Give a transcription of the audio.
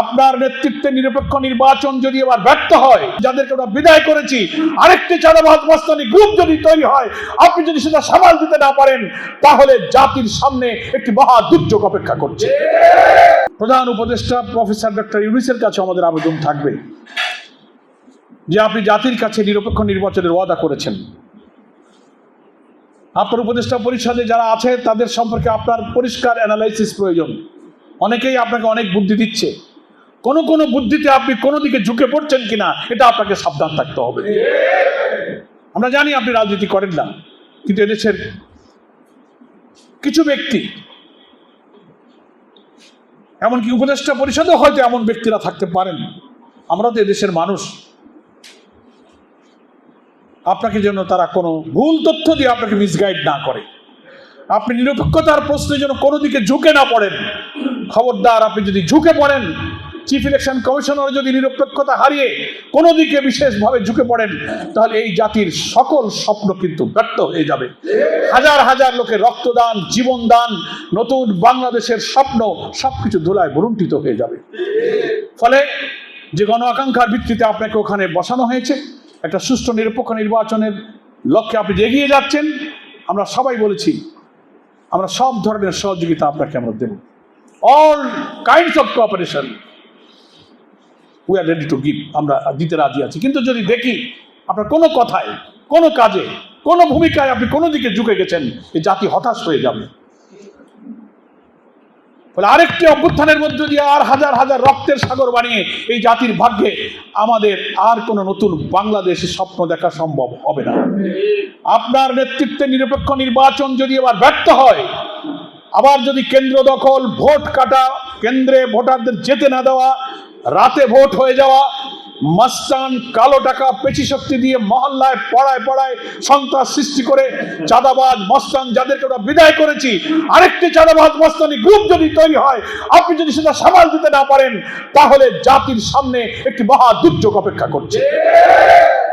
আপনার নেতৃত্বে নিরপেক্ষ নির্বাচন যদি এবার ব্যর্থ হয়, যাদেরকে আমরা বিদায় করেছি, আরেকটি মস্তানি গ্রুপ যদি তৈরি হয়, আপনি যদি সেটা সামাল দিতে না পারেন, তাহলে জাতির সামনে একটি মহা দুর্যোগ অপেক্ষা করছে। প্রধান উপদেষ্টা প্রফেসর ডক্টর ইউনিসের কাছে আমাদের আবেদন থাকবে যে আপনি জাতির কাছে নিরপেক্ষ নির্বাচনের ওয়াদা করেছেন। আপনার উপদেষ্টা পরিষদে যারা আছে, তাদের সম্পর্কে আপনার পরিষ্কার অ্যানালাইসিস প্রয়োজন। অনেকেই আপনাকে অনেক বুদ্ধি দিচ্ছে। কোন কোন বুদ্ধিতে আপনি কোনো দিকে ঝুঁকে পড়ছেন কিনা, এটা আপনাকে সাবধান থাকতে হবে। আমরা জানি আপনি রাজনীতি করেন না, কিন্তু এদেশের কিছু ব্যক্তি, এমনকি উপদেষ্টা পরিষদেও হয়তো এমন ব্যক্তিরা থাকতে পারেন। আমরা তো এদেশের মানুষ। আপনাকে যেন তারা কোনো ভুল তথ্য দিয়ে আপনাকে মিসগাইড না করে। আপনি নিরপেক্ষতার প্রশ্নে যেন কোনো দিকে ঝুঁকে না পড়েন। খবরদার, আপনি যদি ঝুঁকে পড়েন চিফ ইলেকশন কমিশনার যদি নিরপেক্ষতা হারিয়ে কোনো দিকে বিশেষভাবে ঝুঁকে পড়েন, তাহলে এই জাতির সকল স্বপ্ন কিন্তু ব্যর্থ হয়ে যাবে। হাজার হাজার লোকের রক্তদান, জীবনদান, নতুন বাংলাদেশের স্বপ্ন সবকিছু ধুলায় বরুণ্ঠিত হয়ে যাবে। ফলে যে গণ আকাঙ্ক্ষার ভিত্তিতে আপনাকে ওখানে বসানো হয়েছে, একটা সুষ্ঠু নিরপেক্ষ নির্বাচনের লক্ষ্যে আপনি এগিয়ে যাচ্ছেন, আমরা সবাই বলেছি, আমরা সব ধরনের সহযোগিতা আপনাকে আমরা দেব। All kinds of cooperation we are ready to give আমরা দিতে রাজি আছি। কিন্তু যদি দেখি আপনার কোনো কথায়, কোনো কাজে, কোনো ভূমিকায় আপনি কোনো দিকে ঝুঁকে গেছেন, এই জাতি হতাশ হয়ে যাবে। ফলে আরেকটি অভ্যুত্থানের মধ্য দিয়ে আর হাজার হাজার রক্তের সাগর বানিয়ে এই জাতির ভাগ্যে আমাদের আর কোনো নতুন বাংলাদেশের স্বপ্ন দেখা সম্ভব হবে না। আপনার নেতৃত্বে নিরপেক্ষ নির্বাচন যদি এবার ব্যর্থ হয়, আবার যদি কেন্দ্র দখল, ভোট কাটা, কেন্দ্রে ভোটারদের যেতে না দেওয়া রাতে ভোট হয়ে যাওয়া মাস্তান কালো টাকা পেশি শক্তি দিয়ে মহল্লায় পড়ায় পড়ায় সন্ত্রাস সৃষ্টি করে চাঁদাবাজ মস্তান যাদেরকে ওরা বিদায় করেছি, আরেকটি চাঁদাবাজ মস্তানি গ্রুপ যদি তৈরি হয়, আপনি যদি সেটা সামাল দিতে না পারেন, তাহলে জাতির সামনে একটি মহা দুর্যোগ অপেক্ষা করছে।